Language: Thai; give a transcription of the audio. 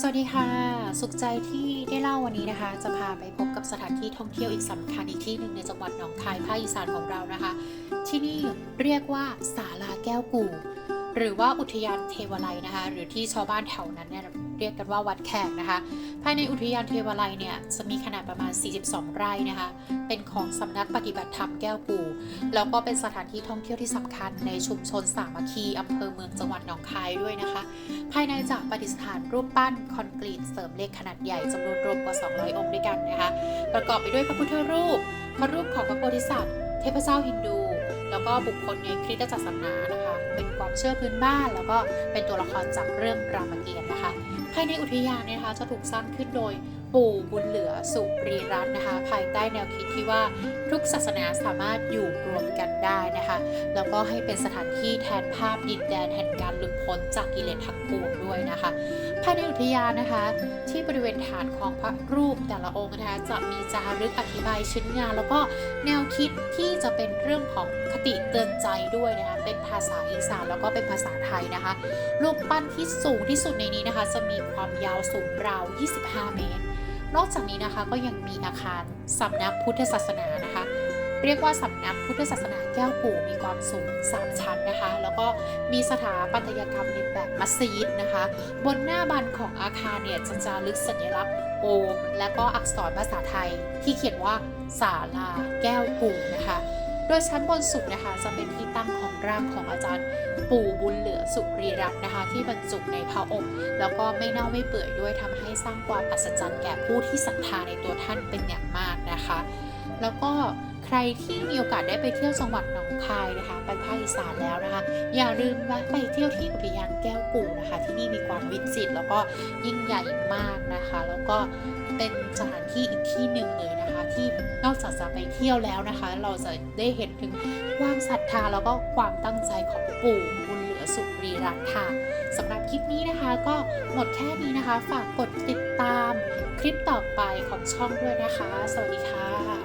สวัสดีค่ะ สุขใจที่ได้เล่าวันนี้นะคะ จะพาไปพบกับสถานที่ท่องเที่ยวอีกสำคัญอีกที่หนึ่งในจังหวัดหนองคายภาคอีสานของเรานะคะ ที่นี่เรียกว่าศาลาแก้วกู่หรือว่าอุทยานเทวไลนะคะ หรือที่ชาวบ้านแถวนั้นเนี่ย เรียกกันว่าวัดแขกนะคะ ภายในอุทยานเทวไลยเนี่ยจะมีขนาดประมาณ 42 ไร่นะคะ เป็นของสำนักปฏิบัติธรรมแก้วกู่แล้วก็เป็นสถานที่ท่องเที่ยวที่สำคัญในชุมชนสามัคคีอำเภอเมืองจังหวัดหนองคายด้วยนะคะ ภายในจะประดิษฐานรูปปั้นคอนกรีตเสริมเหล็กขนาดใหญ่จำนวนรวมกว่า 200 องค์ด้วยกันนะคะ ประกอบไปด้วยพระพุทธรูป พระรูปของพระโพธิสัตว์ เทพเจ้าฮินดู แล้วก็บุคคลในคริสตศาสนานะคะ เป็นความเชื่อพื้นบ้าน แล้วก็เป็นตัวละครจากเรื่องรามเกียรติ์นะคะ ภายในอุทยานเนยนะคะจะถูกสร้างขึ้นโดย ปู่บุญเหลือสุรีรัตน์นะคะ ภายใต้แนวคิดที่ว่าทุกศาสนาสามารถอยู่รวมกันได้นะคะ แล้วก็ให้เป็นสถานที่แทนภาพดินแดนแห่งการหลุดพ้นจากกิเลสทั้งปวงด้วยนะคะ ภายในอุทยานนะคะ ที่บริเวณฐานของพระรูปแต่ละองค์นะคะจะมีจารึกอธิบายชิ้นงาน แล้วก็แนวคิดที่จะเป็นเรื่องของคติเตือนใจด้วยนะคะเป็นภาษาอีสานแล้วก็เป็นภาษาไทยนะคะรูปปั้นที่สูงที่สุดในนี้นะคะ จะมีความยาวสูงราว 25 เมตร นอกจากนี้นะคะก็ยังมีอาคารสำนักพุทธศาสนานะคะ เรียกว่าสำนักพุทธศาสนาแก้วปู่มีความสูง 3 ชั้นนะคะ แล้วก็มีสถาปัตยกรรมในแบบมัสยิดนะคะ บนหน้าบันของอาคารเนี่ยจะจารึกสัญลักษณ์โอมและก็อักษรภาษาไทยที่เขียนว่าศาลาแก้วปู่นะคะ โดยชั้นบนสุดนะคะจะเป็นที่ตั้งของร่างของอาจารย์ปู่บุญเหลือสุรีรัตน์นะคะ ที่บรรจุในพระอบแล้วก็ไม่เน่าไม่เปื่อยด้วยทำให้สร้างความอัศจรรย์แก่ผู้ที่ศรัทธาในตัวท่านเป็นอย่างมากนะคะ แล้วก็ รที่มีโอกาสได้ไปเที่ยวจังหวัดหนองคายนะคะไปภาคอีสานแล้วนะคะ อย่าลืมแวะไปเที่ยวที่อุทยานแก้วกู่นะคะ ที่นี่มีความวิจิตรแล้วก็ยิ่งใหญ่มากนะคะ แล้วก็เป็นสถานที่อีกที่หนึ่งเลยนะคะ ที่นอกจากจะไปเที่ยวแล้วนะคะ เราจะได้เห็นถึงความศรัทธาแล้วก็ความตั้งใจของปู่บุญเหลือสุรีรัตน์ค่ะสำหรับคลิปนี้นะคะก็หมดแค่นี้นะคะ ฝากกดติดตามคลิปต่อไปของช่องด้วยนะคะ สวัสดีค่ะ